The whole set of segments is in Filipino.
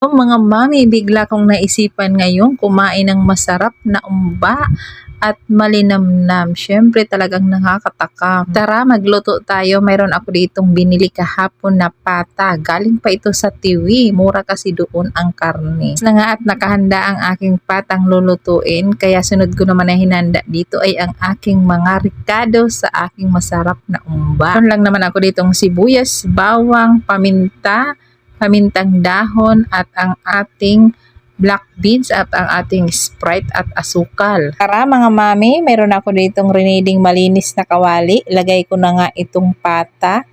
Oh, mga mami, bigla kong naisipan ngayon kumain ng masarap na umba at malinamnam. Siyempre talagang nakakatakam. Tara, magluto tayo. Mayroon ako ditong binili kahapon na pata. Galing pa ito sa tiwi. Mura kasi doon ang karne. Na nga at nakahanda ang aking patang lulutuin. Kaya sunod ko naman na hinanda dito ay ang aking mga ricado sa aking masarap na umba. Meron lang naman ako ditong sibuyas, bawang, paminta, pamintang dahon at ang ating black beans at ang ating Sprite at asukal. Tara mga mami, meron ako ditong riniding malinis na kawali. Lagay ko na nga itong pata.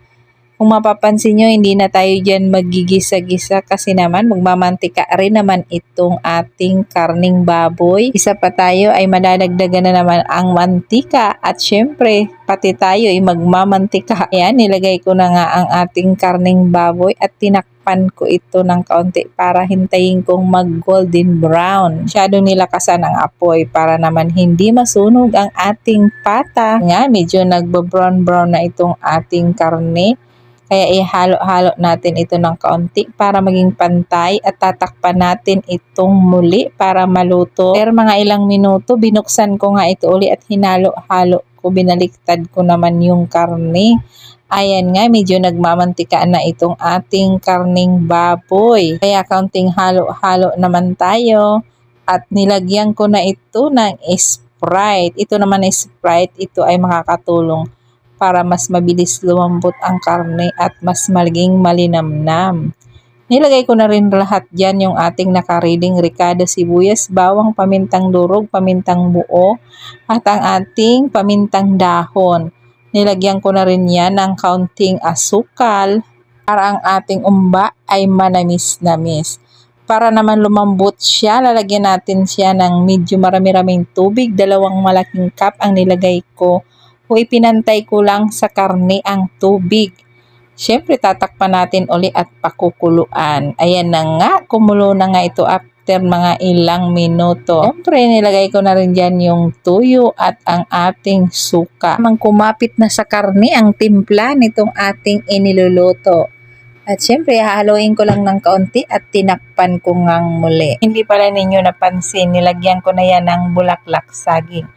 Kung mapapansin nyo, hindi na tayo dyan magigisa-gisa kasi naman magmamantika rin naman itong ating karning baboy. Isa pa tayo ay madadagdagan na naman ang mantika at syempre pati tayo ay magmamantika. Ayan, nilagay ko na nga ang ating karning baboy at tinakpan ko ito ng kaunti para hintayin kong mag golden brown. Masyado nilakasan ang apoy para naman hindi masunog ang ating pata. Nga, medyo nagbo-brown brown na itong ating karne. Kaya ihalo-halo natin ito ng kaunti para maging pantay at tatakpan natin itong muli para maluto. Pero mga ilang minuto, binuksan ko nga ito uli at hinalo-halo ko. Binaliktad ko naman yung karne. Ayan nga, medyo nagmamantika na itong ating karning baboy. Kaya kaunting halo-halo naman tayo. At nilagyan ko na ito ng Sprite. Ito naman is Sprite. Ito ay makakatulong para mas mabilis lumambot ang karne at mas maging malinamnam. Nilagay ko na rin lahat dyan yung ating nakariding ricado sibuyas, bawang, pamintang durog, pamintang buo, at ang ating pamintang dahon. Nilagyan ko na rin yan ng kaunting asukal para ang ating umba ay manamis-namis. Para naman lumambot siya, lalagyan natin siya ng medyo marami-raming tubig. Dalawang malaking cup ang nilagay ko o ipinantay ko lang sa karne ang tubig. Siyempre, tatakpan natin uli at pakukuluan. Ayan na nga, kumulo na nga ito after mga ilang minuto. Siyempre, nilagay ko na rin dyan yung tuyo at ang ating suka. Mang kumapit na sa karne ang timpla nitong ating iniluluto. At syempre, hahaluin ko lang ng kaunti at tinakpan ko ngang muli. Hindi pala ninyo napansin, nilagyan ko na yan ng bulaklak saging.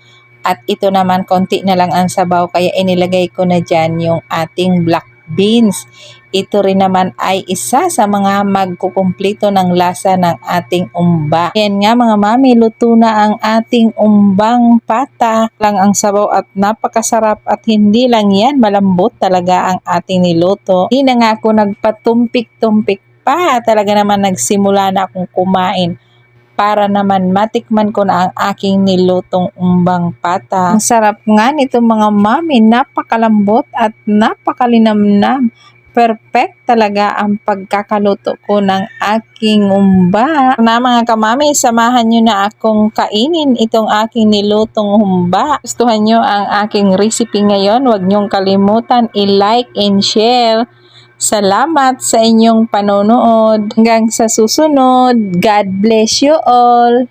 At ito naman, konti na lang ang sabaw kaya inilagay ko na dyan yung ating black beans. Ito rin naman ay isa sa mga magkukumplito ng lasa ng ating umba. Yan nga mga mami, luto na ang ating umbang pata. Lang ang sabaw at napakasarap at hindi lang yan, malambot talaga ang ating niluto. Hindi na nga ako nagpatumpik-tumpik pa. Talaga naman nagsimula na akong kumain para naman matikman ko na ang aking nilutong umbang pata. Ang sarap nga nito mga mami, napakalambot at napakalinamnam. Perfect talaga ang pagkakaluto ko ng aking umba. Na mga kamami, samahan nyo na akong kainin itong aking nilutong humba. Gustuhan nyo ang aking recipe ngayon, huwag nyong kalimutan i-like and share. Salamat sa inyong panonood. Hanggang sa susunod. God bless you all.